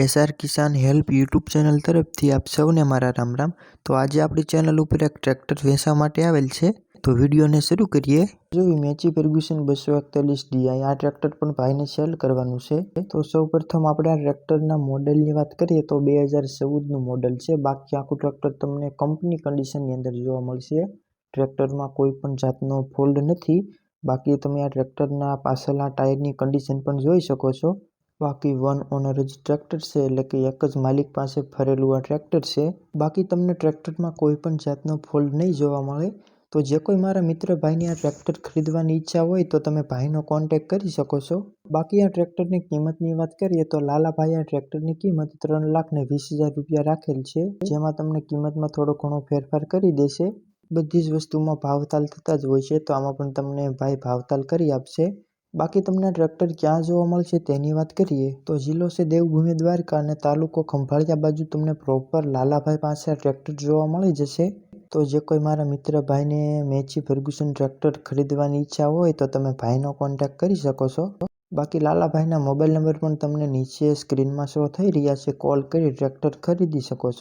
SR Kisan help YouTube channel તરફથી આપ સૌને મારા રામ રામ. તો આજે આપણી ચેનલ ઉપર એક ટ્રેક્ટર વેચવા માટે આવેલ છે. તો વિડીયોને શરૂ કરીએ. જોવી મેચી ફર્ગ્યુસન બસો એકતાલીસ ડીઆઈ આ ટ્રેક્ટર પણ ભાઈને સેલ કરવાનું છે. તો સૌ પ્રથમ આપણે આ ટ્રેક્ટરના મોડલની વાત કરીએ તો બે હજાર ચૌદનું મોડલ છે. બાકી આખું ટ્રેક્ટર તમને કંપની કન્ડિશનની અંદર જોવા મળશે. ટ્રેક્ટરમાં કોઈ પણ જાતનો ફોલ્ડ નથી. બાકી તમે આ ટ્રેક્ટરના પાછળના ટાયરની કન્ડિશન પણ જોઈ શકો છો. બાકી વન ઓનર જ ટ્રેક્ટર છે, એટલે કે એક જ માલિક પાસે ફરેલું આ ટ્રેક્ટર છે. બાકી તમને ટ્રેક્ટરમાં કોઈ પણ જાતનો ફોલ્ડ નહીં જોવા મળે, તો જે કોઈ મારા મિત્ર ભાઈની આ ટ્રેક્ટર ખરીદવાની ઈચ્છા હોય, તો તમે ભાઈનો કોન્ટેક કરી શકો છો. બાકી આ ટ્રેક્ટરની કિંમતની વાત કરીએ, તો લાલાભાઈ આ ટ્રેક્ટરની કિંમત ત્રણ લાખ ને વીસ હજાર રૂપિયા રાખેલ છે, જેમાં તમને કિંમતમાં થોડો ઘણો ફેરફાર કરી દેશે. બધી જ વસ્તુમાં ભાવતાલ થતા જ હોય છે, તો આમાં પણ તમને ભાઈ ભાવતાલ કરી આપશે. બાકી તમને ટ્રેક્ટર ક્યાં જોવા મળશે તેની વાત કરીએ, તો જિલ્લો છે દેવભૂમિ દ્વારકા અને તાલુકો ખંભાળિયા બાજુ તમને પ્રોપર લાલાભાઈ પાસે ટ્રેક્ટર જોવા મળી જશે. તો જે કોઈ મારા મિત્ર ભાઈને મેચી ફર્ગ્યુસન ટ્રેક્ટર ખરીદવાની ઈચ્છા હોય તો તમે ભાઈનો કોન્ટેક્ટ કરી શકો છો. બાકી લાલાભાઈના મોબાઈલ નંબર પણ તમને નીચે સ્ક્રીનમાં શો થઈ રહ્યા છે કોલ કરી ટ્રેક્ટર ખરીદી શકો છો.